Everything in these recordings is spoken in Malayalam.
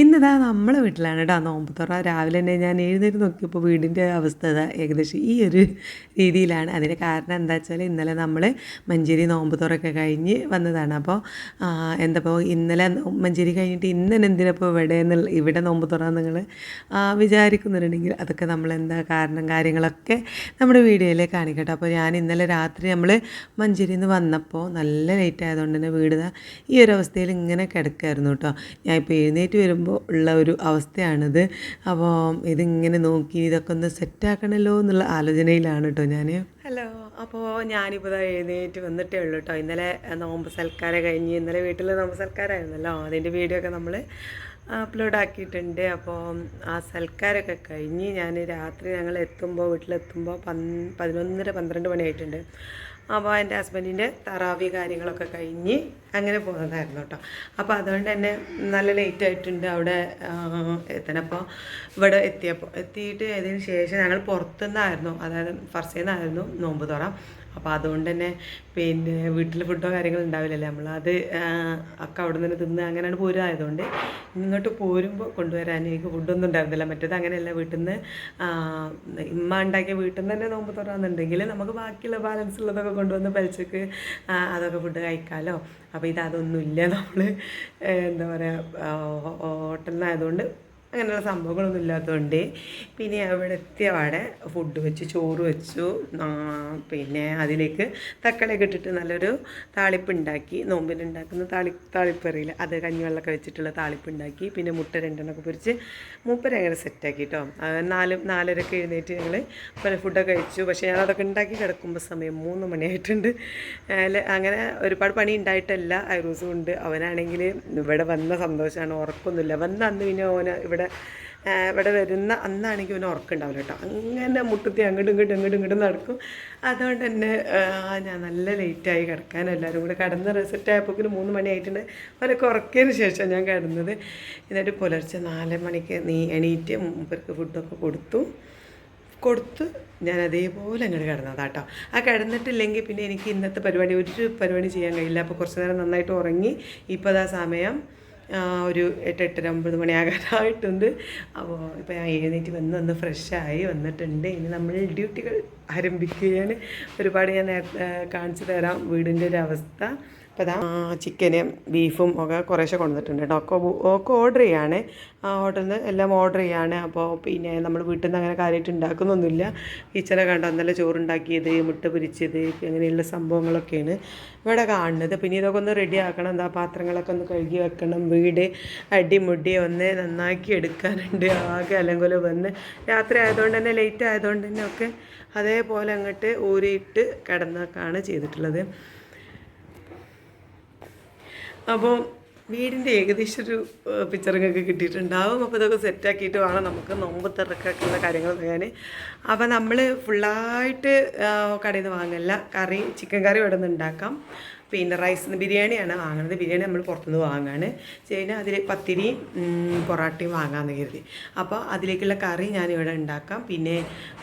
ഇന്നിതാ നമ്മളെ വീട്ടിലാണ് കേട്ടോ നോമ്പ് തുറ. രാവിലെ തന്നെ ഞാൻ എഴുന്നേറ്റ് നോക്കിയപ്പോൾ വീടിന്റെ അവസ്ഥ ഏകദേശം ഈ ഒരു രീതിയിലാണ്. അതിന് കാരണം എന്താ വെച്ചാൽ ഇന്നലെ നമ്മൾ മഞ്ചേരി നോമ്പ് തുറക്കെ കഴിഞ്ഞ് വന്നതാണ്. അപ്പോൾ എന്താ ഇപ്പോൾ ഇന്നലെ മഞ്ചേരി കഴിഞ്ഞിട്ട് ഇന്നലെ എന്തിനപ്പോൾ ഇവിടെ എന്നുള്ള ഇവിടെ നോമ്പ് തുറ നിങ്ങൾ വിചാരിക്കുന്നുണ്ടെങ്കിൽ അതൊക്കെ നമ്മൾ എന്താ കാരണം കാര്യങ്ങളൊക്കെ നമ്മുടെ വീഡിയോയിലേ കാണിക്കട്ടെ. അപ്പോൾ ഞാൻ ഇന്നലെ രാത്രി നമ്മൾ മഞ്ചേരിയിൽ നിന്ന് വന്നപ്പോൾ നല്ല ലേറ്റ് ആയതുകൊണ്ട് തന്നെ വീട് ഈ ഒരു അവസ്ഥയിൽ ഇങ്ങനെ കിടക്കായിരുന്നു കേട്ടോ ഞാൻ ഇപ്പോൾ എഴുന്നേറ്റ് വരുമ്പോൾ ഉള്ള ഒരു അവസ്ഥയാണിത്. അപ്പോൾ ഇതിങ്ങനെ നോക്കി ഇതൊക്കെ ഒന്ന് സെറ്റാക്കണമല്ലോ എന്നുള്ള ആലോചനയിലാണ് കേട്ടോ ഞാൻ ഹലോ അപ്പോൾ ഞാനിപ്പോൾ എഴുന്നേറ്റ് വന്നിട്ടേ ഉള്ളൂ കേട്ടോ ഇന്നലെ നോമ്പ് സൽക്കാരം കഴിഞ്ഞ് ഇന്നലെ വീട്ടിൽ നോമ്പ് സൽക്കാരമായിരുന്നല്ലോ അതിന്റെ വീഡിയോ ഒക്കെ നമ്മൾ അപ്ലോഡ് ആക്കിയിട്ടുണ്ട്. അപ്പോൾ ആ സൽക്കാരമൊക്കെ കഴിഞ്ഞ് ഞാൻ രാത്രി ഞങ്ങൾ എത്തുമ്പോൾ വീട്ടിലെത്തുമ്പോൾ പന് പതിനൊന്നര പന്ത്രണ്ട് മണിയായിട്ടുണ്ട്. അപ്പോൾ എന്റെ ഹസ്ബൻഡിന്റെ തറാവി കാര്യങ്ങളൊക്കെ കഴിഞ്ഞ് അങ്ങനെ പോകുന്നതായിരുന്നു കേട്ടോ. അപ്പോൾ അതുകൊണ്ട് തന്നെ നല്ല ലേറ്റ് ആയിട്ടുണ്ട് അവിടെ എത്തണപ്പോൾ ഇവിടെ എത്തിയപ്പോൾ എത്തിയിട്ട് അതിന് ശേഷം ഞങ്ങൾ പുറത്തുനിന്നായിരുന്നു. അതായത് ഫർസേന്നായിരുന്നു നോമ്പ് തുറ. അപ്പോൾ അതുകൊണ്ട് തന്നെ പിന്നെ വീട്ടിൽ ഫുഡോ കാര്യങ്ങളോ ഉണ്ടാവില്ലല്ലേ. അത് ഒക്കെ അവിടെ നിന്ന് തിന്ന് അങ്ങനെയാണ് പോരായതുകൊണ്ട് ഇങ്ങോട്ട് പോരുമ്പോൾ കൊണ്ടുവരാൻ എനിക്ക് ഫുഡൊന്നും ഉണ്ടായിരുന്നില്ല. മറ്റേത് അങ്ങനെയല്ല വീട്ടിൽ നിന്ന് ഇമ്മ ഉണ്ടാക്കിയ വീട്ടിൽ നിന്ന് തന്നെ നോമ്പ് തുറന്നുണ്ടെങ്കിൽ നമുക്ക് ബാക്കിയുള്ള ബാലൻസ് ഉള്ളതൊക്കെ കൊണ്ടുവന്ന് പലിച്ചക്ക് അതൊക്കെ ഫുഡ് കഴിക്കാമല്ലോ അപ്പോൾ ഇത് അതൊന്നുമില്ല. നമ്മൾ എന്താ പറയുക നിന്നായതുകൊണ്ട് അങ്ങനെയുള്ള സംഭവങ്ങളൊന്നും ഇല്ലാത്തതുകൊണ്ട് പിന്നെ അവിടെ എത്തിയ അവിടെ ഫുഡ് വെച്ച് ചോറ് വെച്ചു. പിന്നെ അതിലേക്ക് തക്കാളിയൊക്കെ ഇട്ടിട്ട് നല്ലൊരു താളിപ്പ് ഉണ്ടാക്കി നോമ്പിന് ഉണ്ടാക്കുന്ന താളി താളിപ്പ് അറിയില്ല അത് കഞ്ഞിവെള്ളമൊക്കെ വെച്ചിട്ടുള്ള താളിപ്പ് ഉണ്ടാക്കി പിന്നെ മുട്ട രണ്ടെണ്ണമൊക്കെ പൊരിച്ച് മൂപ്പര് അങ്ങനെ സെറ്റാക്കി കേട്ടോ നാല് നാലരക്ക് എഴുന്നേറ്റ് ഞങ്ങൾ പല ഫുഡൊക്കെ കഴിച്ചു. പക്ഷേ ഞാൻ അതൊക്കെ ഉണ്ടാക്കി കിടക്കുമ്പോൾ സമയം മൂന്ന് മണിയായിട്ടുണ്ട്. അങ്ങനെ ഒരുപാട് പണി ഉണ്ടായിട്ടല്ല ഐറൂസും ഉണ്ട് അവനാണെങ്കിൽ ഇവിടെ വന്ന സന്തോഷമാണ് ഉറക്കൊന്നുമില്ല വന്ന അന്ന് പിന്നെ ഓന ഇവിടെ ഇവിടെ ഇവിടെ വരുന്ന അന്നാണെങ്കിൽ ഇവന് ഉറക്കുണ്ടാവില്ല കേട്ടോ. അങ്ങനെ മുട്ടത്തി അങ്ങോട്ടും ഇങ്ങോട്ടും ഇങ്ങോട്ടും ഇങ്ങോട്ടും നടക്കും. അതുകൊണ്ട് തന്നെ ഞാൻ നല്ല ലേറ്റായി കിടക്കാൻ എല്ലാവരും കൂടെ കിടന്ന് റിസൾട്ട് ആയപ്പോൾ മൂന്ന് മണി ആയിട്ടുണ്ട്. അവരൊക്കെ ഉറക്കിയതിന് ശേഷം ഞാൻ കിടന്നത്. എന്നിട്ട് പുലർച്ചെ നാല് മണിക്ക് നീ എണീറ്റ് മുമ്പർക്ക് ഫുഡൊക്കെ കൊടുത്തു. കൊടുത്ത് ഞാൻ അതേപോലെ അങ്ങോട്ട് കിടന്നതാട്ടോ ആ കിടന്നിട്ടില്ലെങ്കിൽ പിന്നെ എനിക്ക് ഇന്നത്തെ പരിപാടി ഒരു പരിപാടി ചെയ്യാൻ കഴിയില്ല. അപ്പോൾ കുറച്ച് നേരം നന്നായിട്ട് ഉറങ്ങി. ഇപ്പോൾ അതാ സമയം. ഒരു എട്ട് എട്ടര ഒമ്പത് മണിയാകാനായിട്ടുണ്ട് അപ്പോൾ ഇപ്പോൾ ഞാൻ എഴുന്നേറ്റ് വന്ന് ഒന്ന് ഫ്രഷായി വന്നിട്ടുണ്ട്. ഇനി നമ്മൾ ഡ്യൂട്ടികൾ ആരംഭിക്കുകയാണ്. ഒരുപാട് ഞാൻ കാണിച്ചു തരാം വീടിന്റെ ഒരു അവസ്ഥ. അപ്പോൾ അതാ ചിക്കനും ബീഫും ഒക്കെ കുറേശ്ശെ കൊണ്ടുവന്നിട്ടുണ്ട് കേട്ടോ. ഒക്കെ ഒക്കെ ഓർഡർ ചെയ്യാണ്. ആ ഹോട്ടലിൽ നിന്ന് എല്ലാം ഓർഡർ ചെയ്യാണ്. അപ്പോൾ പിന്നെ നമ്മൾ വീട്ടിൽ നിന്ന് അങ്ങനെ കാര്യമായിട്ട് ഉണ്ടാക്കുന്നൊന്നുമില്ല കിച്ചനെ കണ്ട നല്ല ചോറുണ്ടാക്കിയത് മുട്ട പൊരിച്ചത് അങ്ങനെയുള്ള സംഭവങ്ങളൊക്കെയാണ് ഇവിടെ കാണുന്നത്. പിന്നെ ഇതൊക്കെ ഒന്ന് റെഡി ആക്കണം. എന്താ പാത്രങ്ങളൊക്കെ ഒന്ന് കഴുകി വെക്കണം. വീട് അടിമുടി ഒന്ന് നന്നാക്കി എടുക്കാനുണ്ട്. ആകെ അലങ്കുലം വന്ന്. രാത്രി ആയതുകൊണ്ട് തന്നെ ലേറ്റ് ആയതുകൊണ്ട് തന്നെ ഒക്കെ അതേപോലെ അങ്ങോട്ട് ഊരിയിട്ട് കിടന്നൊക്കെയാണ് ചെയ്തിട്ടുള്ളത്. അപ്പോൾ വീടിന്റെ ഏകദേശം ഒരു പിക്ചറിങ്ങൊക്കെ കിട്ടിയിട്ടുണ്ടാവും. അപ്പോൾ ഇതൊക്കെ സെറ്റാക്കിയിട്ട് വേണം നമുക്ക് നോമ്പ് തിറക്കാക്കുന്ന കാര്യങ്ങൾ ചെയ്യാൻ അപ്പോൾ നമ്മൾ ഫുള്ളായിട്ട് കടയിൽ നിന്ന് വാങ്ങില്ല. കറി ചിക്കൻ കറി ഇവിടെ നിന്ന് ഉണ്ടാക്കാം. പിന്നെ റൈസ് ബിരിയാണിയാണ് വാങ്ങുന്നത് ബിരിയാണി നമ്മൾ പുറത്തുനിന്ന് വാങ്ങാണ്. ചെയ്യുന്നത് അതിൽ പത്തിരി പൊറാട്ടയും വാങ്ങാമെന്ന് കരുതി. അപ്പോൾ അതിലേക്കുള്ള കറി ഞാൻ ഇവിടെ ഉണ്ടാക്കാം. പിന്നെ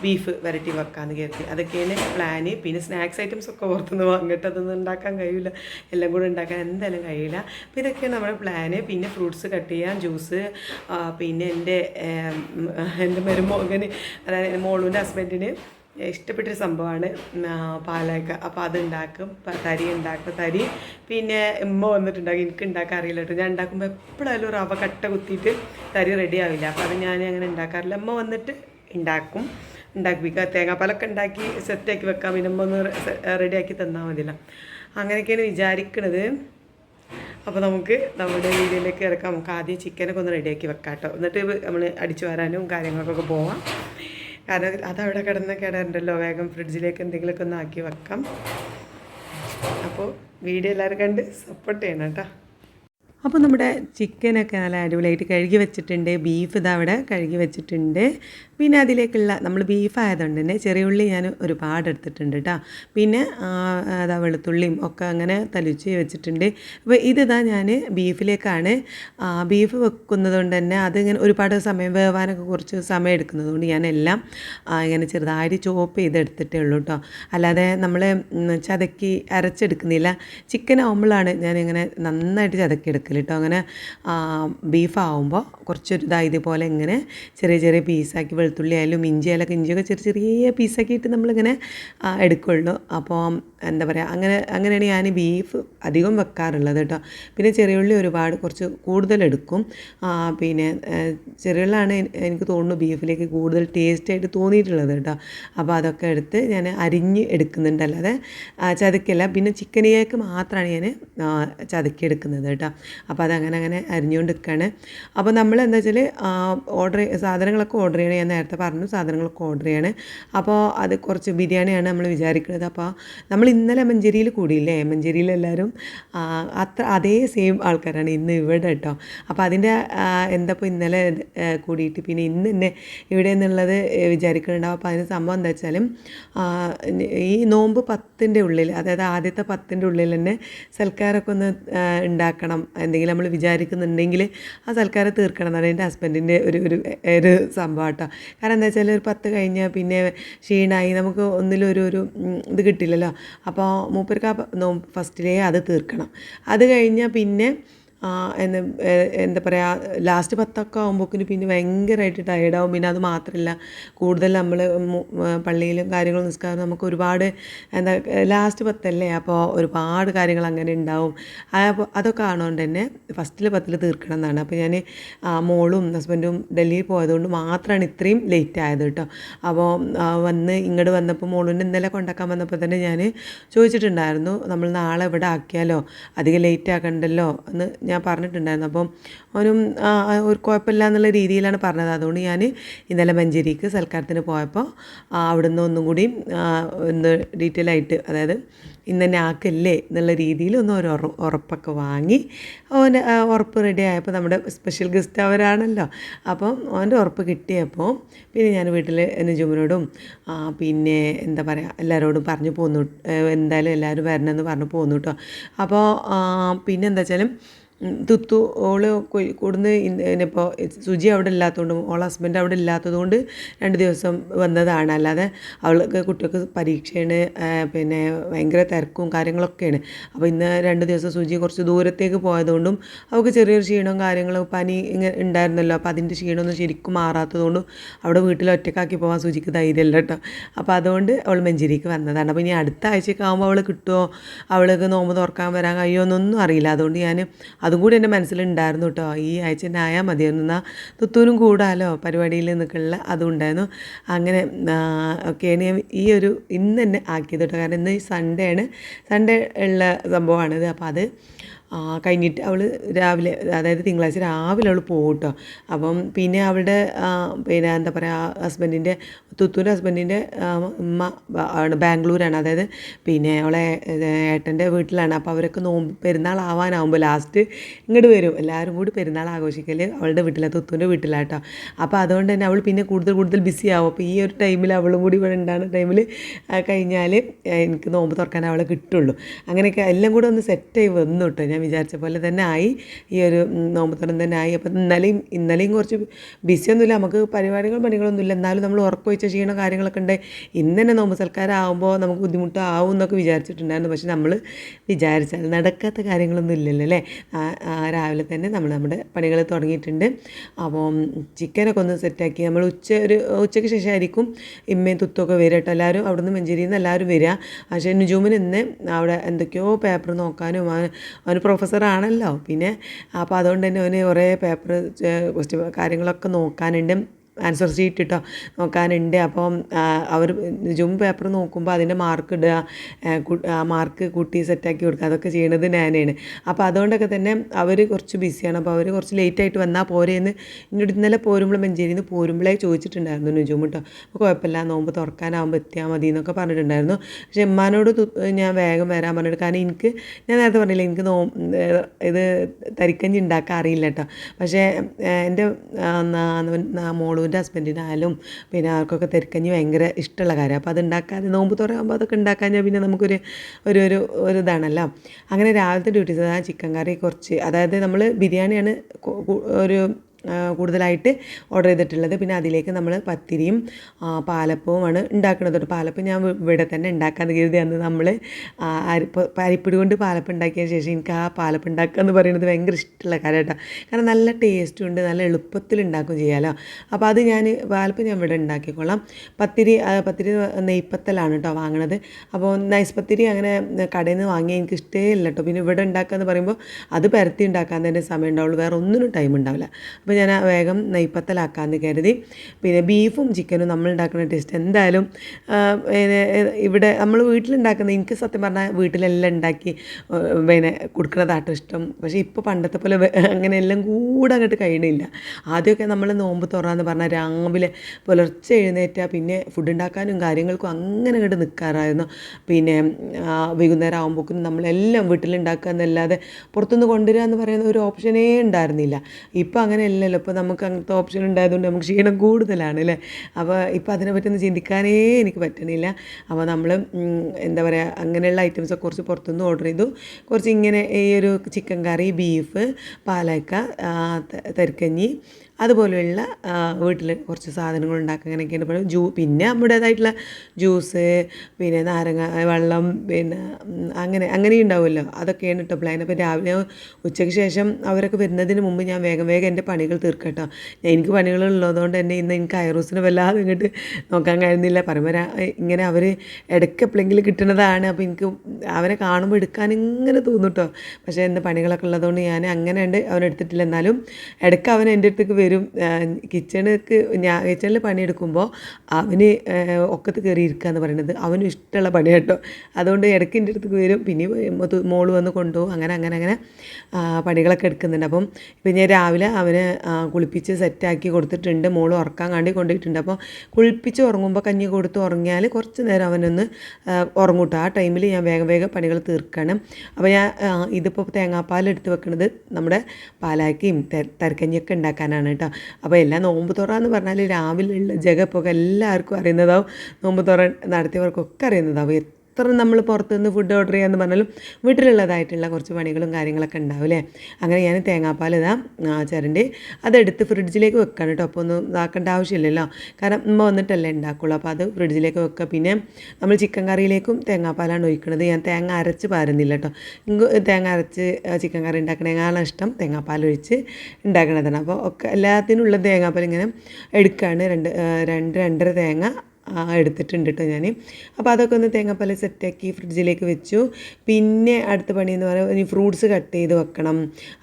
ബീഫ് വരട്ടി വെക്കാമെന്ന് കരുതി. അതൊക്കെയാണ് പ്ലാന് പിന്നെ സ്നാക്സ് ഐറ്റംസ് ഒക്കെ പുറത്തുനിന്ന് വാങ്ങിയിട്ട് അതൊന്നും ഉണ്ടാക്കാൻ കഴിയില്ല എല്ലാം കൂടെ ഉണ്ടാക്കാൻ എന്തായാലും കഴിയില്ല. അപ്പോൾ ഇതൊക്കെയാണ് നമ്മുടെ പ്ലാന് പിന്നെ ഫ്രൂട്ട്സ് കട്ട് ചെയ്യാം ജ്യൂസ് പിന്നെ എന്റെ എന്റെ മരുമോകന് അതായത് മോളൂന്റെ ഹസ്ബൻഡിന് ഇഷ്ടപ്പെട്ടൊരു സംഭവമാണ്. പാലക്ക. അപ്പോൾ അത് ഉണ്ടാക്കും തരി ഉണ്ടാക്കും. തരി പിന്നെ ഉമ്മ വന്നിട്ടുണ്ടാക്കും എനിക്ക് ഉണ്ടാക്കാൻ അറിയില്ല കേട്ടോ. ഞാൻ ഉണ്ടാക്കുമ്പോൾ എപ്പോഴായാലും റവ കട്ട കുത്തിയിട്ട് തരി റെഡി ആവില്ല. അപ്പോൾ അത് ഞാൻ അങ്ങനെ ഉണ്ടാക്കാറില്ല. അമ്മ വന്നിട്ട് ഉണ്ടാക്കും. ഉണ്ടാക്കിപ്പിക്കുക തേങ്ങാപ്പാലൊക്കെ ഉണ്ടാക്കി സെറ്റാക്കി വെക്കാം. പിന്നെ അമ്മ ഒന്ന് റെഡിയാക്കി തന്നാൽ മതിയല്ലോ. അങ്ങനെയൊക്കെയാണ് വിചാരിക്കണത്. അപ്പോൾ നമുക്ക് നമ്മുടെ വീഡിയോയിലേക്ക് ഇറക്കാം നമുക്ക് ആദ്യം ചിക്കനൊക്കെ ഒന്ന് റെഡിയാക്കി വെക്കാം കേട്ടോ. എന്നിട്ട് നമ്മൾ അടിച്ചു വരാനും കാര്യങ്ങൾക്കൊക്കെ പോവാം. കാരണം അതവിടെ കിടന്ന് കിടണ്ടല്ലോ വേഗം ഫ്രിഡ്ജിലേക്ക് എന്തെങ്കിലുമൊക്കെ ഒന്ന് ആക്കി വെക്കാം. അപ്പോൾ വീഡിയോ എല്ലാവരും കണ്ട് സപ്പോർട്ട് ചെയ്യണം കേട്ടോ. അപ്പോൾ നമ്മുടെ ചിക്കനൊക്കെ നല്ല അടിപൊളിയായിട്ട് കഴുകി വെച്ചിട്ടുണ്ട്. ബീഫ് ഇതാ അവിടെ കഴുകി വെച്ചിട്ടുണ്ട്. പിന്നെ അതിലേക്കുള്ള നമ്മൾ ബീഫ് ആയതുകൊണ്ട് തന്നെ ചെറിയ ഉള്ളി ഞാൻ ഒരുപാട് എടുത്തിട്ടുണ്ട് കേട്ടോ പിന്നെ അതാ വെളുത്തുള്ളിയും ഒക്കെ അങ്ങനെ തലിച്ച് വെച്ചിട്ടുണ്ട്. അപ്പോൾ ഇതിതാ ഞാൻ ബീഫിലേക്കാണ് ബീഫ് വെക്കുന്നത് കൊണ്ട് തന്നെ അതിങ്ങനെ ഒരുപാട് സമയം വേവാനൊക്കെ കുറച്ച് സമയം എടുക്കുന്നത് കൊണ്ട് ഞാനെല്ലാം ഇങ്ങനെ ചെറുതായിട്ട് ചോപ്പ് ചെയ്തെടുത്തിട്ടേ ഉള്ളൂ കേട്ടോ അല്ലാതെ നമ്മൾ ചതക്കി അരച്ചെടുക്കുന്നില്ല. ചിക്കൻ ആകുമ്പോഴാണ് ഞാനിങ്ങനെ നന്നായിട്ട് ചതക്കി എടുക്കൽ കേട്ടോ അങ്ങനെ ബീഫ് ആകുമ്പോൾ കുറച്ചൊരു ഇതായതുപോലെ ഇങ്ങനെ ചെറിയ ചെറിയ പീസാക്കി വെളുത്തുള്ളി ആയാലും ഇഞ്ചി ആയാലൊക്കെ ഇഞ്ചിയൊക്കെ ചെറിയ ചെറിയ പീസാക്കിയിട്ട് നമ്മളിങ്ങനെ എടുക്കുള്ളൂ. അപ്പോൾ എന്താ പറയുക അങ്ങനെ അങ്ങനെയാണ് ഞാൻ ബീഫ് അധികം വെക്കാറുള്ളത് കേട്ടോ. പിന്നെ ചെറിയ ഉള്ളി ഒരുപാട് കുറച്ച് കൂടുതൽ എടുക്കും. പിന്നെ ചെറിയുള്ളാണ് എനിക്ക് തോന്നുന്നു ബീഫിലേക്ക് കൂടുതൽ ടേസ്റ്റായിട്ട് തോന്നിയിട്ടുള്ളത് കേട്ടോ. അപ്പോൾ അതൊക്കെ എടുത്ത് ഞാൻ അരിഞ്ഞ് എടുക്കുന്നുണ്ട് അല്ലാതെ ആ, ചതക്കല്ല പിന്നെ ചിക്കനിലേക്ക് മാത്രമാണ് ഞാൻ ചതക്കി എടുക്കുന്നത് കേട്ടോ. അപ്പോൾ അതങ്ങനെ അങ്ങനെ അരിഞ്ഞുകൊണ്ട് നിൽക്കുകയാണ് അപ്പോൾ നമ്മൾ എന്താ വെച്ചാൽ ഓർഡർ സാധനങ്ങളൊക്കെ ഓർഡർ ചെയ്യണേ ഞാൻ നേരത്തെ പറഞ്ഞു സാധനങ്ങളൊക്കെ ഓർഡർ ചെയ്യാണ്. അപ്പോൾ അത് കുറച്ച് ബിരിയാണിയാണ് നമ്മൾ വിചാരിക്കുന്നത്. അപ്പോൾ നമ്മൾ ഇന്നലെ മഞ്ചേരിയിൽ കൂടിയില്ലേ? മഞ്ചേരിയിൽ എല്ലാവരും അത്ര അതേ സെയിം ആൾക്കാരാണ് ഇന്ന് ഇവിടെ കേട്ടോ അപ്പോൾ അതിന്റെ എന്താ ഇപ്പോൾ ഇന്നലെ കൂടിയിട്ട് പിന്നെ ഇന്ന് തന്നെ ഇവിടെ എന്നുള്ളത് വിചാരിക്കുന്നുണ്ടാവും. അപ്പോൾ അതിന് സംഭവം എന്താ വെച്ചാലും ഈ നോമ്പ് പത്തിന്റെ ഉള്ളിൽ അതായത് ആദ്യത്തെ പത്തിന്റെ ഉള്ളിൽ തന്നെ സൽക്കാരമൊക്കെ ഒന്ന് ഉണ്ടാക്കണം എന്തെങ്കിലും നമ്മൾ വിചാരിക്കുന്നുണ്ടെങ്കിൽ ആ സൽക്കാരം തീർക്കണം എന്നാണ് എന്റെ ഹസ്ബൻഡിന്റെ ഒരു ഒരു സംഭവം കേട്ടോ കാരണം എന്താ വെച്ചാൽ ഒരു പത്ത് കഴിഞ്ഞാൽ പിന്നെ ക്ഷീണമായി നമുക്ക് ഒന്നിലും ഒരു ഒരു ഇത് കിട്ടില്ലല്ലോ. അപ്പോൾ മൂപ്പർക്ക് ആ ഫസ്റ്റിലേ അത് തീർക്കണം. അത് കഴിഞ്ഞാൽ പിന്നെ എന്ന് എന്താ പറയുക ലാസ്റ്റ് പത്തൊക്കെ ആകുമ്പോഴേക്കിന് പിന്നെ ഭയങ്കരമായിട്ട് ടയേർഡാവും പിന്നെ അത് മാത്രമല്ല കൂടുതൽ നമ്മൾ പള്ളിയിലും കാര്യങ്ങളും നിസ്കാരം നമുക്ക് ഒരുപാട് എന്താ ലാസ്റ്റ് പത്തല്ലേ? അപ്പോൾ ഒരുപാട് കാര്യങ്ങൾ അങ്ങനെ ഉണ്ടാവും അതൊക്കെ ആണോണ്ട് തന്നെ ഫസ്റ്റിൽ പത്തിൽ തീർക്കണം എന്നാണ്. അപ്പോൾ ഞാൻ മോളും ഹസ്ബൻഡും ഡൽഹിയിൽ പോയതുകൊണ്ട് മാത്രമാണ് ഇത്രയും ലേറ്റ് ആയത് കേട്ടോ അപ്പോൾ വന്ന് ഇങ്ങോട്ട് വന്നപ്പോൾ മോളിനെ ഇന്നലെ കൊണ്ടാക്കാൻ വന്നപ്പോൾ തന്നെ ഞാൻ ചോദിച്ചിട്ടുണ്ടായിരുന്നു നമ്മൾ നാളെ ഇവിടെ ആക്കിയാലോ? അധികം ലേറ്റ് ആക്കണ്ടല്ലോ? എന്ന് ഞാൻ പറഞ്ഞിട്ടുണ്ടായിരുന്നു. അപ്പം അവനും ഒരു കുഴപ്പമില്ല എന്നുള്ള രീതിയിലാണ് പറഞ്ഞത്. അതുകൊണ്ട് ഞാൻ ഇന്നലെ മഞ്ചേരിക്ക് സൽക്കാരത്തിന് പോയപ്പോൾ അവിടുന്ന് ഒന്നും കൂടി ഒന്ന് ഡീറ്റെയിൽ ആയിട്ട് അതായത് ഇന്ന് തന്നെ ആക്കല്ലേ എന്നുള്ള രീതിയിൽ ഒന്ന് ഒരു ഉറപ്പൊക്കെ വാങ്ങി അവന്റെ ഉറപ്പ് റെഡി ആയപ്പോൾ നമ്മുടെ സ്പെഷ്യൽ ഗസ്റ്റ് അവരാണല്ലോ. അപ്പം അവന്റെ ഉറപ്പ് കിട്ടിയപ്പോൾ പിന്നെ ഞാൻ വീട്ടിൽ ആ, പിന്നെ എന്താ പറയുക എല്ലാവരോടും പറഞ്ഞു പോന്നു എന്തായാലും എല്ലാവരും വരണമെന്ന് പറഞ്ഞു പോന്നു കേട്ടോ. അപ്പോൾ പിന്നെ എന്താ വെച്ചാലും തുത്തു ഓൾ കൂടുന്ന ഇപ്പോൾ സുജി അവിടെ ഇല്ലാത്തതുകൊണ്ടും ഓളെ ഹസ്ബൻഡ് അവിടെ ഇല്ലാത്തതുകൊണ്ട് രണ്ട് ദിവസം വന്നതാണ്. അല്ലാതെ അവൾക്ക് കുട്ടികൾക്ക് പരീക്ഷയാണ് പിന്നെ ഭയങ്കര തിരക്കും കാര്യങ്ങളൊക്കെയാണ്. അപ്പോൾ ഇന്ന് രണ്ട് ദിവസം സുജി കുറച്ച് ദൂരത്തേക്ക് പോയതുകൊണ്ടും അവൾക്ക് ചെറിയൊരു ക്ഷീണവും കാര്യങ്ങളും പനി ഇങ്ങനെ ഉണ്ടായിരുന്നല്ലോ. അപ്പോൾ അതിന്റെ ക്ഷീണമൊന്നും ശരിക്കും മാറാത്തതുകൊണ്ടും അവിടെ വീട്ടിൽ ഒറ്റക്കാക്കി പോകാൻ സുജിക്ക് ധൈര്യമില്ല കേട്ടോ. അപ്പോൾ അതുകൊണ്ട് അവൾ മഞ്ചേരിക്ക് വന്നതാണ്. അപ്പോൾ ഇനി അടുത്ത ആഴ്ചയൊക്കെ ആകുമ്പോൾ അവൾ കിട്ടുമോ അവൾക്ക് നോമ്പ് തുറക്കാൻ വരാൻ കഴിയുമോ എന്നൊന്നും അറിയില്ല. അതുകൊണ്ട് ഞാൻ അതും കൂടി എന്റെ മനസ്സിലുണ്ടായിരുന്നു കേട്ടോ. ഈ ആഴ്ച തന്നെ ആയാൽ മതിയായിരുന്നു. എന്നാൽ തുത്തൂനും കൂടാലോ പരിപാടിയിൽ നിൽക്കുള്ള അതും ഉണ്ടായിരുന്നു അങ്ങനെ ഒക്കെയാണ് ഞാൻ ഈ ഒരു ഇന്ന് തന്നെ ആക്കിയത് കേട്ടോ. കാരണം ഇന്ന് സൺഡേ ആണ്. സൺഡേ ഉള്ള സംഭവമാണിത്. അപ്പോൾ അത് കഴിഞ്ഞിട്ട് അവൾ രാവിലെ അതായത് തിങ്കളാഴ്ച രാവിലെ അവൾ പോകും കേട്ടോ അപ്പം പിന്നെ അവളുടെ പിന്നെ എന്താ പറയുക ഹസ്ബൻഡിന്റെ തുത്തൂന്റെ ഹസ്ബൻഡിന്റെ ഉമ്മ ആണ് ബാംഗ്ലൂരാണ്. അതായത് പിന്നെ അവളെ ഏട്ടന്റെ വീട്ടിലാണ്. അപ്പോൾ അവരൊക്കെ നോമ്പ് പെരുന്നാൾ ആവാനാവുമ്പോൾ ലാസ്റ്റ് ഇങ്ങോട്ട് വരും. എല്ലാവരും കൂടി പെരുന്നാൾ ആഘോഷിക്കൽ അവളുടെ വീട്ടിലാണ് തുത്തൂന്റെ വീട്ടിലാട്ടോ. അപ്പോൾ അതുകൊണ്ട് തന്നെ അവൾ പിന്നെ കൂടുതൽ കൂടുതൽ ബിസി ആവും. അപ്പോൾ ഈ ഒരു ടൈമിൽ അവളും കൂടി ഇവിടെ ഉണ്ടാകുന്ന ടൈമിൽ കഴിഞ്ഞാൽ എനിക്ക് നോമ്പ് തുറക്കാൻ അവളെ കിട്ടുള്ളൂ. അങ്ങനെയൊക്കെ എല്ലാം കൂടെ ഒന്ന് സെറ്റായി വന്നു കേട്ടോ ഞാൻ വിചാരിച്ച പോലെ തന്നെ ആയി. ഈ ഒരു നോമ്പ് തന്നെ ആയി. അപ്പം ഇന്നലെയും ഇന്നലെയും കുറച്ച് ബിസി ഒന്നുമില്ല നമുക്ക് പരിപാടികൾ പണികളൊന്നുമില്ല. എന്നാലും നമ്മൾ ഉറക്കൊഴിച്ച ചെയ്യണ കാര്യങ്ങളൊക്കെ ഉണ്ട്. ഇന്ന് തന്നെ നോമ്പ് സൽക്കാരാകുമ്പോൾ നമുക്ക് ബുദ്ധിമുട്ടാവും എന്നൊക്കെ വിചാരിച്ചിട്ടുണ്ടായിരുന്നു. പക്ഷെ നമ്മൾ വിചാരിച്ചാൽ നടക്കാത്ത കാര്യങ്ങളൊന്നും ഇല്ലല്ലോ അല്ലേ? രാവിലെ തന്നെ നമ്മൾ നമ്മുടെ പണികൾ തുടങ്ങിയിട്ടുണ്ട്. അപ്പം ചിക്കനൊക്കെ ഒന്ന് സെറ്റാക്കി നമ്മൾ ഉച്ച ഒരു ഉച്ചയ്ക്ക് ശേഷമായിരിക്കും ഇമ്മയും തുത്തൊക്കെ വരിക കേട്ടോ. എല്ലാവരും അവിടെ നിന്ന് മഞ്ചേരിയിൽ നിന്ന് എല്ലാവരും വരിക. പക്ഷേ നുജൂമിന് ഇന്ന് അവിടെ എന്തൊക്കെയോ പേപ്പർ നോക്കാനും അവന് പ്രൊഫസറാണല്ലോ. പിന്നെ അപ്പോൾ അതുകൊണ്ട് തന്നെ അവന് കുറേ പേപ്പർ കാര്യങ്ങളൊക്കെ നോക്കാനുണ്ട്. ആൻസർ ഷീറ്റ് ഇട്ടോ നോക്കാനുണ്ട്. അപ്പം അവർ ജും പേപ്പർ നോക്കുമ്പോൾ അതിന്റെ മാർക്ക് ഇടുക മാർക്ക് കൂട്ടി സെറ്റാക്കി കൊടുക്കുക അതൊക്കെ ചെയ്യണത് ഞാനാണ്. അപ്പോൾ അതുകൊണ്ടൊക്കെ തന്നെ അവർ കുറച്ച് ബിസിയാണ് അപ്പോൾ അവർ കുറച്ച് ലേറ്റായിട്ട് വന്നാൽ പോരെയെന്ന് എന്നോട് ഇന്നലെ പോരുമ്പോൾ മഞ്ചേരിയിൽ നിന്ന് പോരുമ്പോഴേ ചോദിച്ചിട്ടുണ്ടായിരുന്നു നുജും കേട്ടോ അപ്പോൾ കുഴപ്പമില്ല നോമ്പ് തുറക്കാനാകുമ്പോൾ എത്തിയാൽ മതി എന്നൊക്കെ പറഞ്ഞിട്ടുണ്ടായിരുന്നു. പക്ഷേ ഉമ്മാനോട് ഞാൻ വേഗം വരാൻ പറഞ്ഞിട്ട് കാരണം എനിക്ക് ഞാൻ നേരത്തെ പറഞ്ഞില്ല എനിക്ക് നോ ഇത് തരിക്കഞ്ഞി ഉണ്ടാക്കാൻ അറിയില്ല കേട്ടോ പക്ഷേ എന്റെ മോൾ മോളുവിന്റെ ഹസ്ബൻഡിനായാലും പിന്നെ ആർക്കൊക്കെ തിരക്കഞ്ഞ് ഭയങ്കര ഇഷ്ടമുള്ള കാര്യം അപ്പോൾ അത് ഉണ്ടാക്കാതെ നോമ്പ് തുറയാകുമ്പോൾ അതൊക്കെ ഉണ്ടാക്കാൻ പിന്നെ നമുക്കൊരു ഒരു ഒരു ഒരു ഇതാണല്ലോ. അങ്ങനെ രാവിലത്തെ ഡ്യൂട്ടീസ് ആ ചിക്കൻ കറി കുറച്ച്. അതായത് നമ്മൾ ബിരിയാണിയാണ് ഒരു കൂടുതലായിട്ട് ഓർഡർ ചെയ്തിട്ടുള്ളത്. പിന്നെ അതിലേക്ക് നമ്മൾ പത്തിരിയും പാലപ്പവുമാണ് ഉണ്ടാക്കുന്നത്. പാലപ്പം ഞാൻ ഇവിടെ തന്നെ ഉണ്ടാക്കാമെന്ന് കരുതി അന്ന് നമ്മൾ അരിപ്പ് അരിപ്പൊടി കൊണ്ട് പാലപ്പം ഉണ്ടാക്കിയ ശേഷം എനിക്ക് ആ പാലപ്പം ഉണ്ടാക്കുക എന്ന് പറയുന്നത് ഭയങ്കര ഇഷ്ടമുള്ള കാര്യം കേട്ടോ കാരണം നല്ല ടേസ്റ്റും ഉണ്ട് നല്ല എളുപ്പത്തിൽ ഉണ്ടാക്കും ചെയ്യാമല്ലോ അപ്പോൾ അത് ഞാൻ പാലപ്പം ഞാൻ ഇവിടെ ഉണ്ടാക്കിക്കൊള്ളാം പത്തിരി പത്തിരി നെയ്പ്പത്തലാണ് കേട്ടോ വാങ്ങണത്. അപ്പോൾ നൈസ് പത്തിരി അങ്ങനെ കടയിൽ നിന്ന് വാങ്ങിയാൽ എനിക്ക് ഇഷ്ടമേ ഇല്ല കേട്ടോ പിന്നെ ഇവിടെ ഉണ്ടാക്കുക എന്ന് പറയുമ്പോൾ അത് പരത്തി ഉണ്ടാക്കാൻ തന്നെ സമയം ഉണ്ടാവുള്ളൂ. വേറെ ഒന്നിനും ടൈം ഉണ്ടാവില്ല. അപ്പോൾ ഞാൻ വേഗം നെയ്പ്പത്തലാക്കാമെന്ന് കരുതി. പിന്നെ ബീഫും ചിക്കനും നമ്മൾ ഉണ്ടാക്കുന്ന ടേസ്റ്റ് എന്തായാലും ഇവിടെ നമ്മൾ വീട്ടിലുണ്ടാക്കുന്ന എനിക്ക് സത്യം പറഞ്ഞാൽ വീട്ടിലെല്ലാം ഉണ്ടാക്കി പിന്നെ കൊടുക്കുന്നതാട്ടോ ഇഷ്ടം. പക്ഷേ ഇപ്പോൾ പണ്ടത്തെ പോലെ അങ്ങനെ എല്ലാം കൂടെ അങ്ങോട്ട് കഴിയണില്ല. ആദ്യമൊക്കെ നമ്മൾ നോമ്പ് തുറന്ന് പറഞ്ഞാൽ രാവിലെ പുലർച്ചെ എഴുന്നേറ്റാൽ പിന്നെ ഫുഡ് ഉണ്ടാക്കാനും കാര്യങ്ങൾക്കും അങ്ങനെ അങ്ങോട്ട് നിൽക്കാറായിരുന്നു പിന്നെ വൈകുന്നേരം ആകുമ്പോഴേക്കും നമ്മളെല്ലാം വീട്ടിലുണ്ടാക്കുക എന്നല്ലാതെ പുറത്തുനിന്ന് കൊണ്ടുവരിക എന്ന് പറയുന്ന ഒരു ഓപ്ഷനേ ഉണ്ടായിരുന്നില്ല. ഇപ്പോൾ അങ്ങനെ അല്ലല്ലോ ഇപ്പോൾ നമുക്ക് അങ്ങനത്തെ ഓപ്ഷൻ ഉണ്ടായതുകൊണ്ട് നമുക്ക് ക്ഷീണം കൂടുതലാണ് അല്ലേ? അപ്പോൾ ഇപ്പോൾ അതിനെ പറ്റി ചിന്തിക്കാനേ എനിക്ക് പറ്റണില്ല. അപ്പോൾ നമ്മൾ എന്താ പറയുക അങ്ങനെയുള്ള ഐറ്റംസൊക്കെ കുറച്ച് പുറത്തുനിന്ന് ഓർഡർ ചെയ്തു. കുറച്ച് ഇങ്ങനെ ഈ ഒരു ചിക്കൻ കറി ബീഫ് പാലക്ക തരിക്കഞ്ഞി അതുപോലെയുള്ള വീട്ടിൽ കുറച്ച് സാധനങ്ങൾ ഉണ്ടാക്കുക അങ്ങനെയൊക്കെയാണ് ഇപ്പോൾ ജൂ പിന്നെ നമ്മുടേതായിട്ടുള്ള ജ്യൂസ് പിന്നെ നാരങ്ങ വെള്ളം പിന്നെ അങ്ങനെ അങ്ങനെ ഉണ്ടാവുമല്ലോ. അതൊക്കെയാണ് കേട്ടോ പ്ലാൻ അപ്പോൾ രാവിലെ ഉച്ചയ്ക്ക് ശേഷം അവരൊക്കെ വരുന്നതിന് മുമ്പ് ഞാൻ വേഗം വേഗം എന്റെ പണികൾ തീർക്കട്ടോ എനിക്ക് പണികളുള്ളതുകൊണ്ട് തന്നെ ഇന്ന് എനിക്ക് ഐറോസിനെ വല്ലാതെ ഇങ്ങോട്ട് നോക്കാൻ കഴിയുന്നില്ല. പരമ്പരാ ഇങ്ങനെ അവർ ഇടയ്ക്ക് എപ്പോഴെങ്കിലും കിട്ടുന്നതാണ്. അപ്പോൾ എനിക്ക് അവരെ കാണുമ്പോൾ എടുക്കാൻ ഇങ്ങനെ തോന്നും കേട്ടോ. പക്ഷേ ഇന്ന് പണികളൊക്കെ ഉള്ളതുകൊണ്ട് ഞാൻ അങ്ങനെ ഉണ്ട് അവനെടുത്തിട്ടില്ല. എന്നാലും ഇടയ്ക്ക് അവൻ എന്റെ അടുത്തേക്ക് വരും. കിച്ചണിക്ക് ഞാൻ കിച്ചണിൽ പണിയെടുക്കുമ്പോൾ അവന് ഒക്കത്ത് കയറി ഇരിക്കുക എന്ന് പറയുന്നത് അവനും ഇഷ്ടമുള്ള പണി കേട്ടോ അതുകൊണ്ട് ഇടയ്ക്ക് എന്റെ അടുത്തേക്ക് വരും. പിന്നെ മോൾ വന്ന് കൊണ്ടുപോകും അങ്ങനെ അങ്ങനെ അങ്ങനെ പണികളൊക്കെ എടുക്കുന്നുണ്ട്. അപ്പം ഇപ്പം ഞാൻ രാവിലെ അവനെ കുളിപ്പിച്ച് സെറ്റാക്കി കൊടുത്തിട്ടുണ്ട്. മോൾ ഉറക്കാൻ കാണ്ടി കൊണ്ടുപോയിട്ടുണ്ട് അപ്പോൾ കുളിപ്പിച്ച് ഉറങ്ങുമ്പോൾ കഞ്ഞി കൊടുത്ത് ഉറങ്ങിയാൽ കുറച്ച് നേരം അവനൊന്ന് ഉറങ്ങൂട്ടോ. ആ ടൈമിൽ ഞാൻ വേഗം വേഗം പണികൾ തീർക്കണം. അപ്പോൾ ഞാൻ ഇതിപ്പോൾ തേങ്ങാപ്പാൽ എടുത്ത് വെക്കുന്നത് നമ്മുടെ പാലാക്കിയും തരക്കഞ്ഞിയൊക്കെ ഉണ്ടാക്കാനാണ് അപ്പോൾ എല്ലാം നോമ്പ് തുറ എന്ന് പറഞ്ഞാൽ രാവിലെയുള്ള ജഗപ്പൊക്കെ എല്ലാവർക്കും അറിയുന്നതാവും. നോമ്പ് തുറ നടത്തിയവർക്കൊക്കെ അറിയുന്നതാവും. എത്ര നമ്മൾ പുറത്തുനിന്ന് ഫുഡ് ഓർഡർ ചെയ്യാമെന്ന് പറഞ്ഞാലും വീട്ടിലുള്ളതായിട്ടുള്ള കുറച്ച് പണികളും കാര്യങ്ങളൊക്കെ ഉണ്ടാവും അല്ലേ? അങ്ങനെ ഞാൻ തേങ്ങാപ്പാൽ ഇതാ ആചാരന്റെ അതെടുത്ത് ഫ്രിഡ്ജിലേക്ക് വെക്കണം കേട്ടോ. അപ്പോൾ ഒന്നും ഇതാക്കേണ്ട ആവശ്യമില്ലല്ലോ. കാരണം ഉമ്മ വന്നിട്ടല്ലേ ഉണ്ടാക്കുള്ളൂ. അപ്പോൾ അത് ഫ്രിഡ്ജിലേക്ക് വെക്കുക. പിന്നെ നമ്മൾ ചിക്കൻ കറിയിലേക്കും തേങ്ങാപ്പാലാണ് ഒഴിക്കുന്നത് ഞാൻ തേങ്ങ അരച്ച് പാരുന്നില്ല കേട്ടോ. തേങ്ങ അരച്ച് ചിക്കൻ കറി ഉണ്ടാക്കണേക്കാളും ഇഷ്ടം. തേങ്ങാപ്പാൽ ഒഴിച്ച് ഉണ്ടാക്കണതാണ്. അപ്പോൾ ഒക്കെ എല്ലാത്തിനുള്ള തേങ്ങാപ്പാൽ ഇങ്ങനെ എടുക്കുകയാണ് രണ്ട് രണ്ട് രണ്ടര തേങ്ങ എടുത്തിട്ടുണ്ട് കേട്ടോ ഞാൻ അപ്പോൾ അതൊക്കെ ഒന്ന് തേങ്ങാപ്പാൽ സെറ്റാക്കി ഫ്രിഡ്ജിലേക്ക് വെച്ചു. പിന്നെ അടുത്ത പണി എന്ന് പറയുന്നത് ഇനി ഫ്രൂട്ട്സ് കട്ട് ചെയ്ത് വെക്കണം.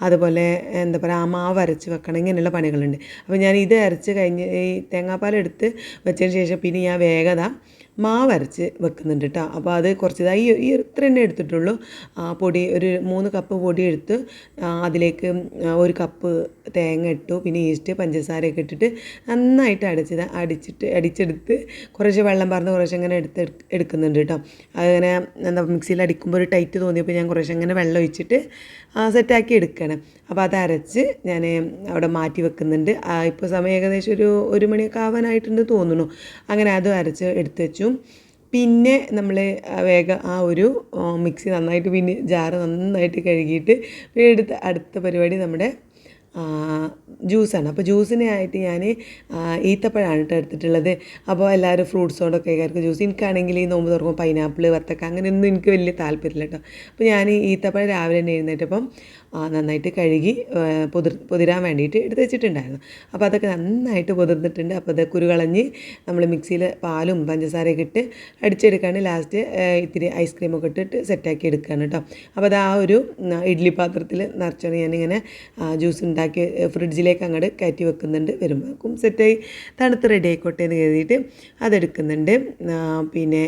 അതുപോലെ എന്താ പറയുക ആ മാവ് അരച്ച് വെക്കണം. ഇങ്ങനെയുള്ള പണികളുണ്ട്. അപ്പോൾ ഞാൻ ഇത് അരച്ച് കഴിഞ്ഞ് ഈ തേങ്ങാപ്പാൽ എടുത്ത് വെച്ചതിന് ശേഷം പിന്നെ ഞാൻ വേഗത മാവ് അരച്ച് വെക്കുന്നുണ്ട് കേട്ടോ അപ്പോൾ അത് കുറച്ച് ഇതാ ഈ ഈ ഇത്ര തന്നെ എടുത്തിട്ടുള്ളൂ. ആ, പൊടി ഒരു മൂന്ന് കപ്പ് പൊടി എടുത്ത് അതിലേക്ക് ഒരു കപ്പ് തേങ്ങ ഇട്ടു പിന്നെ ഈസ്റ്റ് പഞ്ചസാരയൊക്കെ ഇട്ടിട്ട് നന്നായിട്ട് അടിച്ചത് അടിച്ചിട്ട് അടിച്ചെടുത്ത് കുറച്ച് വെള്ളം പറഞ്ഞ് കുറച്ച് അങ്ങനെ എടുത്ത് എടുക്കുന്നുണ്ട് കേട്ടോ അങ്ങനെ എന്താ മിക്സിയിൽ അടിക്കുമ്പോൾ ഒരു ടൈറ്റ് തോന്നിയപ്പോൾ ഞാൻ കുറച്ച് അങ്ങനെ വെള്ളം ഒഴിച്ചിട്ട് സെറ്റാക്കി എടുക്കണം. അപ്പോൾ അത് അരച്ച് ഞാൻ അവിടെ മാറ്റി വെക്കുന്നുണ്ട്. ഇപ്പോൾ സമയം ഏകദേശം ഒരു ഒരു മണിയൊക്കെ ആവാനായിട്ടുണ്ട് തോന്നുന്നു. അങ്ങനെ അതും അരച്ച് എടുത്ത് വെച്ചു. പിന്നെ നമ്മൾ വേഗം ആ ഒരു മിക്സി നന്നായിട്ട് പിന്നെ ജാറ് നന്നായിട്ട് കഴുകിയിട്ട് എടുത്ത അടുത്ത പരിപാടി നമ്മുടെ ജ്യൂസാണ് അപ്പോൾ ജ്യൂസിനായിട്ട് ഞാൻ ഈത്തപ്പഴമാണ് കേട്ടോ എടുത്തിട്ടുള്ളത്. അപ്പോൾ എല്ലാവരും ഫ്രൂട്ട്സ് കൊണ്ടൊക്കെ ആയിരിക്കും ജ്യൂസ് എനിക്കാണെങ്കിൽ ഈ നോമ്പ് തുറക്കുമ്പോൾ പൈനാപ്പിൾ വത്തക്ക അങ്ങനെയൊന്നും എനിക്ക് വലിയ താല്പര്യമില്ല കേട്ടോ അപ്പോൾ ഞാൻ ഈത്തപ്പഴം രാവിലെ തന്നെ എഴുന്നേറ്റപ്പം നന്നായിട്ട് കഴുകി പൊതിർ പൊതിരാൻ വേണ്ടിയിട്ട് എടുത്ത് വെച്ചിട്ടുണ്ടായിരുന്നു. അപ്പോൾ അതൊക്കെ നന്നായിട്ട് പൊതിർന്നിട്ടുണ്ട്. അപ്പോൾ അത് കുരുകളഞ്ഞ് നമ്മൾ മിക്സിയിൽ പാലും പഞ്ചസാരയൊക്കെ ഇട്ട് അടിച്ചെടുക്കാണ്ട് ലാസ്റ്റ് ഇത്തിരി ഐസ്ക്രീമൊക്കെ ഇട്ടിട്ട് സെറ്റാക്കി എടുക്കുകയാണ് കേട്ടോ അപ്പോൾ അത് ആ ഒരു ഇഡ്ഡലി പാത്രത്തിൽ നിറച്ചാണ് ഞാനിങ്ങനെ ജ്യൂസ് ഉണ്ടാക്കി ഫ്രിഡ്ജിലേക്ക് അങ്ങോട്ട് കയറ്റി വെക്കുന്നുണ്ട്. വരുമ്പോഴേക്കും സെറ്റായി തണുത്ത് റെഡി ആയിക്കോട്ടെ എന്ന് കരുതിയിട്ട് അതെടുക്കുന്നുണ്ട്. പിന്നെ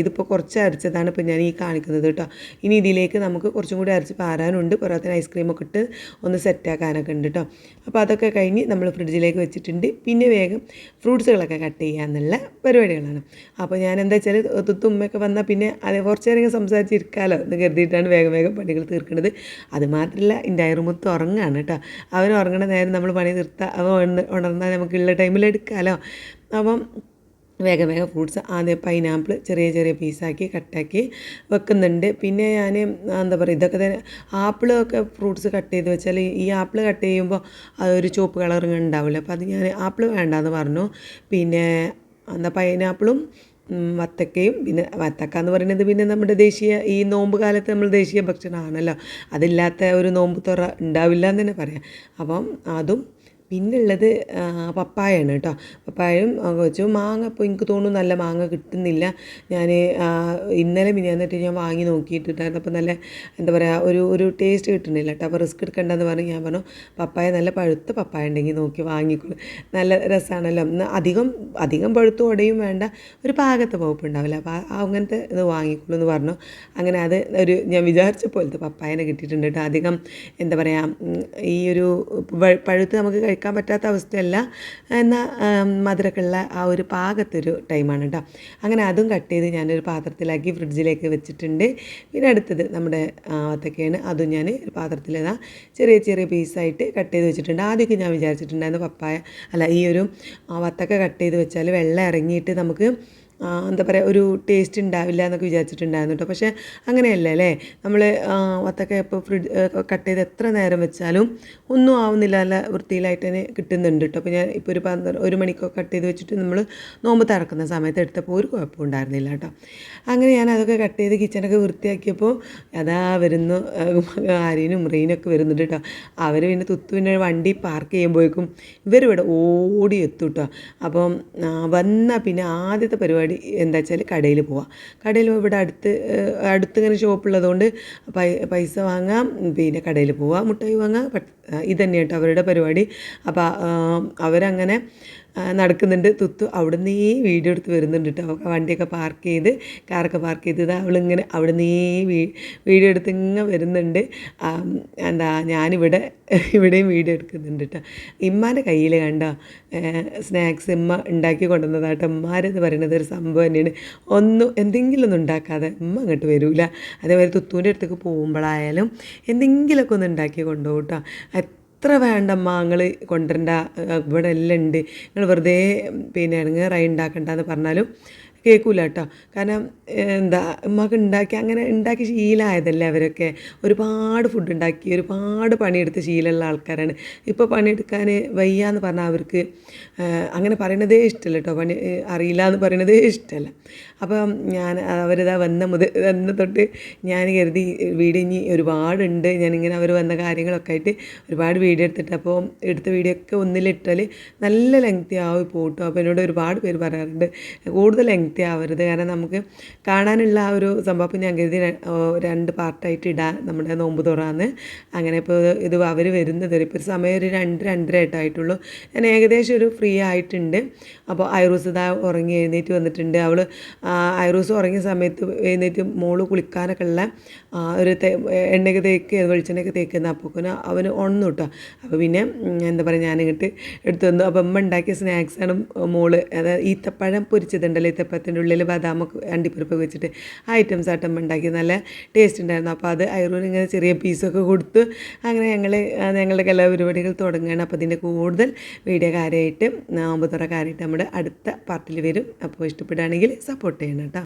ഇതിപ്പോൾ കുറച്ച് അരച്ചതാണ് ഇപ്പോൾ ഞാൻ ഈ കാണിക്കുന്നത് കേട്ടോ ഇനി ഇതിലേക്ക് നമുക്ക് കുറച്ചും കൂടി അരച്ച് പാരാനുണ്ട്. പുറത്തിന് ഐസ്ക്രീമൊക്കെ ഇട്ട് ഒന്ന് സെറ്റാക്കാനൊക്കെ ഉണ്ട് കേട്ടോ അപ്പോൾ അതൊക്കെ കഴിഞ്ഞ് നമ്മൾ ഫ്രിഡ്ജിലേക്ക് വെച്ചിട്ടുണ്ട്. പിന്നെ വേഗം ഫ്രൂട്ട്സുകളൊക്കെ കട്ട് ചെയ്യാമെന്നുള്ള പരിപാടികളാണ്. അപ്പോൾ ഞാൻ എന്താ വെച്ചാൽ തുമ്മയൊക്കെ വന്നാൽ പിന്നെ അത് കുറച്ച് നേരം സംസാരിച്ചിരിക്കാമല്ലോ എന്ന് കരുതിയിട്ടാണ് വേഗം വേഗം പണികൾ തീർക്കുന്നത് അതുമാത്രമല്ല എന്റെ അയറുമുത്ത് ഉറങ്ങാണ് കേട്ടോ അവൻ ഉറങ്ങണ നേരം നമ്മൾ പണി തീർത്താൽ ഉണർന്നാൽ നമുക്കുള്ള ടൈമിൽ എടുക്കാമല്ലോ അപ്പം വേഗം വേഗം ഫ്രൂട്ട്സ് ആദ്യം പൈനാപ്പിൾ ചെറിയ ചെറിയ പീസാക്കി കട്ടാക്കി വെക്കുന്നുണ്ട്. പിന്നെ ഞാൻ എന്താ പറയുക ഇതൊക്കെ തന്നെ ആപ്പിളൊക്കെ ഫ്രൂട്ട്സ് കട്ട് ചെയ്ത് വെച്ചാൽ ഈ ആപ്പിൾ കട്ട് ചെയ്യുമ്പോൾ അതൊരു ചുവപ്പ് കളറിങ് ഉണ്ടാവില്ല. അപ്പോൾ അത് ഞാൻ ആപ്പിൾ വേണ്ടാന്ന് പറഞ്ഞു. പിന്നെ എന്താ പൈനാപ്പിളും വത്തക്കയും പിന്നെ വത്തക്ക എന്ന് പറയുന്നത് പിന്നെ നമ്മുടെ ദേശീയ ഈ നോമ്പ് കാലത്ത് നമ്മൾ ദേശീയ ഭക്ഷണമാണല്ലോ. അതില്ലാത്ത ഒരു നോമ്പ് തുറ ഉണ്ടാവില്ല എന്ന് തന്നെ പറയാം. അപ്പം അതും പിന്നുള്ളത് പപ്പായാണ് കേട്ടോ പപ്പായയും വെച്ചു മാങ്ങ ഇപ്പോൾ എനിക്ക് തോന്നുന്നു നല്ല മാങ്ങ കിട്ടുന്നില്ല. ഞാൻ ഇന്നലെ മിനിയാന്നിട്ട് ഞാൻ വാങ്ങി നോക്കിയിട്ടുണ്ടായിരുന്നു. അപ്പോൾ നല്ല എന്താ പറയുക ഒരു ഒരു ടേസ്റ്റ് കിട്ടുന്നില്ല കേട്ടോ അപ്പോൾ റിസ്ക് എടുക്കേണ്ടതെന്ന് പറഞ്ഞ് ഞാൻ പറഞ്ഞു പപ്പായ നല്ല പഴുത്ത പപ്പായ ഉണ്ടെങ്കിൽ നോക്കി വാങ്ങിക്കോളൂ. നല്ല രസമാണല്ലോ അധികം അധികം പഴുത്ത ഉടയും വേണ്ട ഒരു പാകത്തെ പോപ്പ് ഉണ്ടാവില്ല. അപ്പോൾ അങ്ങനത്തെ ഇത് വാങ്ങിക്കോളൂ എന്ന് പറഞ്ഞു. അങ്ങനെ അത് ഒരു ഞാൻ വിചാരിച്ച പോലത്തെ പപ്പായനെ കിട്ടിയിട്ടുണ്ട് കേട്ടോ അധികം എന്താ പറയുക ഈ ഒരു പഴുത്ത് നമുക്ക് പറ്റാത്ത അവസ്ഥയല്ല. എന്നാൽ മധുരക്കുള്ള ആ ഒരു പാകത്തൊരു ടൈമാണ് കേട്ടോ അങ്ങനെ അതും കട്ട് ചെയ്ത് ഞാനൊരു പാത്രത്തിലാക്കി ഫ്രിഡ്ജിലേക്ക് വെച്ചിട്ടുണ്ട്. പിന്നെ അടുത്തത് നമ്മുടെ വത്തക്കയാണ് അതും ഞാൻ ഒരു പാത്രത്തിലിതാ ചെറിയ ചെറിയ പീസായിട്ട് കട്ട് ചെയ്ത് വെച്ചിട്ടുണ്ട്. ആദ്യമൊക്കെ ഞാൻ വിചാരിച്ചിട്ടുണ്ടായിരുന്നു പപ്പായ അല്ല ഈ ഒരു വത്തക്ക കട്ട് ചെയ്ത് വെച്ചാൽ വെള്ളം ഇറങ്ങിയിട്ട് നമുക്ക് എന്താ പറയുക ഒരു ടേസ്റ്റ് ഉണ്ടാവില്ല എന്നൊക്കെ വിചാരിച്ചിട്ടുണ്ടായിരുന്നു കേട്ടോ പക്ഷേ അങ്ങനെയല്ല അല്ലേ? നമ്മൾ വത്തക്ക ഇപ്പോൾ ഫ്രിഡ്ജ് കട്ട് ചെയ്ത് എത്ര നേരം വെച്ചാലും ഒന്നും ആവുന്നില്ല നല്ല വൃത്തിയിലായിട്ട് തന്നെ കിട്ടുന്നുണ്ട് കേട്ടോ അപ്പോൾ ഞാൻ ഇപ്പോൾ ഒരു പന്ത്രണ്ട് ഒരു മണിക്കൊക്കെ കട്ട് ചെയ്ത് വെച്ചിട്ട് നമ്മൾ നോമ്പ് തറക്കുന്ന സമയത്ത് എടുത്തപ്പോൾ ഒരു കുഴപ്പം ഉണ്ടായിരുന്നില്ല കേട്ടോ അങ്ങനെ ഞാൻ അതൊക്കെ കട്ട് ചെയ്ത് കിച്ചണൊക്കെ വൃത്തിയാക്കിയപ്പോൾ അതാ വരുന്നു ആര്യനും ഒക്കെ വരുന്നുണ്ട് കേട്ടോ അവർ പിന്നെ തുത്തു പിന്നെ വണ്ടി പാർക്ക് ചെയ്യുമ്പോഴേക്കും ഇവരിവിടെ ഓടി എത്തും കേട്ടോ അപ്പം വന്ന പിന്നെ ആദ്യത്തെ പരിപാടി പരിപാടി എന്താ വെച്ചാൽ കടയിൽ പോവാം. കടയിൽ ഇവിടെ അടുത്ത് അടുത്ത് ഇങ്ങനെ ഷോപ്പുള്ളതുകൊണ്ട് പൈസ വാങ്ങാം പിന്നെ കടയിൽ പോവാം മുട്ടായി വാങ്ങാം ഇതന്നെ കേട്ടോ അവരുടെ പരിപാടി. അപ്പോൾ അവരങ്ങനെ നടക്കുന്നുണ്ട്. തുത്തു അവിടുന്നേ വീഡിയോ എടുത്ത് വരുന്നുണ്ട് കേട്ടോ വണ്ടിയൊക്കെ പാർക്ക് ചെയ്ത് കാറൊക്കെ പാർക്ക് ചെയ്ത് അവളിങ്ങനെ അവിടുന്നേ വീഡിയോ എടുത്ത് ഇങ്ങനെ വരുന്നുണ്ട്. എന്താ ഞാനിവിടെ ഇവിടെയും വീഡിയോ എടുക്കുന്നുണ്ട് കേട്ടോ ഇമ്മാന്റെ കയ്യിൽ കണ്ടോ? സ്നാക്സ് ഇമ്മ ഉണ്ടാക്കി കൊണ്ടുവന്നതാട്ടോ ഇമ്മാരെന്ന് പറയുന്നത് ഒരു സംഭവം തന്നെയാണ്. ഒന്നും എന്തെങ്കിലും ഒന്നും ഉണ്ടാക്കാതെ ഇമ്മ അങ്ങോട്ട് വരില്ല അതേപോലെ തുത്തൂന്റെ അടുത്തേക്ക് പോകുമ്പോഴായാലും എന്തെങ്കിലുമൊക്കെ ഒന്ന് ഉണ്ടാക്കി കൊണ്ടുപോകും കേട്ടോ എത്ര വേണ്ടമ്മ നിങ്ങൾ കൊണ്ടുവരണ്ട? ഇവിടെ എല്ലാം ഉണ്ട്. നിങ്ങൾ വെറുതെ പിന്നെ ഇറങ്ങേറായി ഉണ്ടാക്കണ്ടെന്ന് പറഞ്ഞാലും കേൾക്കൂല കേട്ടോ കാരണം എന്താ ഉമ്മക്ക് ഉണ്ടാക്കി അങ്ങനെ ഉണ്ടാക്കി ശീലമായതല്ലേ അവരൊക്കെ. ഒരുപാട് ഫുഡ് ഉണ്ടാക്കി ഒരുപാട് പണിയെടുത്ത് ശീലമുള്ള ആൾക്കാരാണ്. ഇപ്പോൾ പണിയെടുക്കാൻ വയ്യ എന്ന് പറഞ്ഞാൽ അവർക്ക് അങ്ങനെ പറയണതേ ഇഷ്ടമല്ല കേട്ടോ പണി അറിയില്ല എന്ന് പറയണതേ ഇഷ്ടമല്ല അപ്പം ഞാൻ അവരിതാ വന്ന മുതൽ വന്ന തൊട്ട് ഞാൻ കരുതി വീഡിയോ ഇനി ഒരുപാടുണ്ട്. ഞാനിങ്ങനെ അവർ വന്ന കാര്യങ്ങളൊക്കെ ആയിട്ട് ഒരുപാട് വീഡിയോ എടുത്തിട്ട് അപ്പോൾ എടുത്ത വീഡിയോ ഒക്കെ ഒന്നിലിട്ടാൽ നല്ല ലെങ്തി ആവും പോട്ടോ അപ്പോൾ എന്നോട് ഒരുപാട് പേര് പറയാറുണ്ട് കൂടുതൽ ലെങ്തി ആവരുത്. കാരണം നമുക്ക് കാണാനുള്ള ആ ഒരു സംഭവം ഞാൻ കരുതി രണ്ട് പാർട്ടായിട്ട് ഇടാൻ നമ്മുടെ നോമ്പ് തുറന്ന്. അങ്ങനെ ഇപ്പോൾ ഇത് അവർ വരുന്നത് ഇപ്പോൾ സമയം ഒരു രണ്ട് രണ്ടര ആയിട്ടായിട്ടുള്ളൂ. ഞാൻ ഏകദേശം ഒരു ഫ്രീ ആയിട്ടുണ്ട്. അപ്പോൾ ഐറൂസ് ഇതാ ഉറങ്ങി എഴുന്നേറ്റ് വന്നിട്ടുണ്ട്. അവൾ ഐറൂസ് ഉറങ്ങിയ സമയത്ത് എഴുന്നേറ്റ് മോൾ കുളിക്കാനൊക്കെ ഉള്ള ഒരു എണ്ണയൊക്കെ തേക്ക് വെളിച്ചെണ്ണയൊക്കെ തേക്കുന്ന അപ്പോൾ അവന് ഉണന്നു കേട്ടോ അപ്പോൾ പിന്നെ എന്താ പറയുക ഞാനിങ്ങോട്ട് എടുത്തു വന്നു. അപ്പോൾ അമ്മ ഉണ്ടാക്കിയ സ്നാക്സാണ് മോൾ അതായത് ഈത്തപ്പഴം പൊരിച്ചതുണ്ടല്ലോ ഈത്തപ്പഴത്തിന്റെ ഉള്ളിൽ ബദാം അണ്ടിപ്പരിപ്പ് വെച്ചിട്ട് ആ ഐറ്റംസ് ആട്ടം ഉണ്ടാക്കി നല്ല ടേസ്റ്റ് ഉണ്ടായിരുന്നു. അപ്പോൾ അത് അയറൂർ ഇങ്ങനെ ചെറിയ പീസൊക്കെ കൊടുത്ത് അങ്ങനെ ഞങ്ങൾ ഞങ്ങളുടെ കലാപരിപാടികൾ തുടങ്ങുകയാണ്. അപ്പോൾ അതിന്റെ കൂടുതൽ വീഡിയോ കാര്യമായിട്ട് ഒമ്പതര കാര്യമായിട്ട് നമ്മുടെ അടുത്ത പാർട്ടിൽ വരും. അപ്പോൾ ഇഷ്ടപ്പെടുകയാണെങ്കിൽ സപ്പോർട്ട് ചെയ്യണം കേട്ടോ.